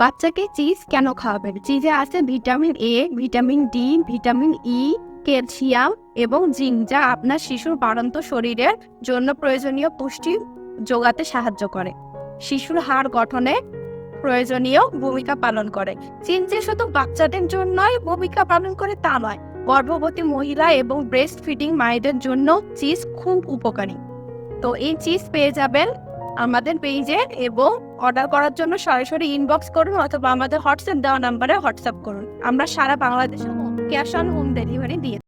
বাচ্চাকে চিজ কেন খাওয়াবেন? চিজে আছে vitamin A vitamin D vitamin E calcium এবং জিঙ্ক, যা আপনার শিশুর বাড়ন্ত শরীরের জন্য প্রয়োজনীয় পুষ্টি যোগাতে সাহায্য করে। শিশুর হাড় গঠনে প্রয়োজনীয় ভূমিকা পালন করে। চিজ যে শুধু বাচ্চাদের জন্যই ভূমিকা পালন করে তা নয়, গর্ভবতী মহিলা এবং ব্রেস্ট ফিডিং মায়েদের জন্য চিজ খুব উপকারী। তো এই চিজ পেয়ে যাবেন আমাদের পেজে এবং অর্ডার করার জন্য সরাসরি ইনবক্স করুন অথবা আমাদের হোয়াটসঅ্যাপ দেওয়া নাম্বারে হোয়াটসঅ্যাপ করুন। আমরা সারা বাংলাদেশে ক্যাশ অন হোম ডেলিভারি দিয়ে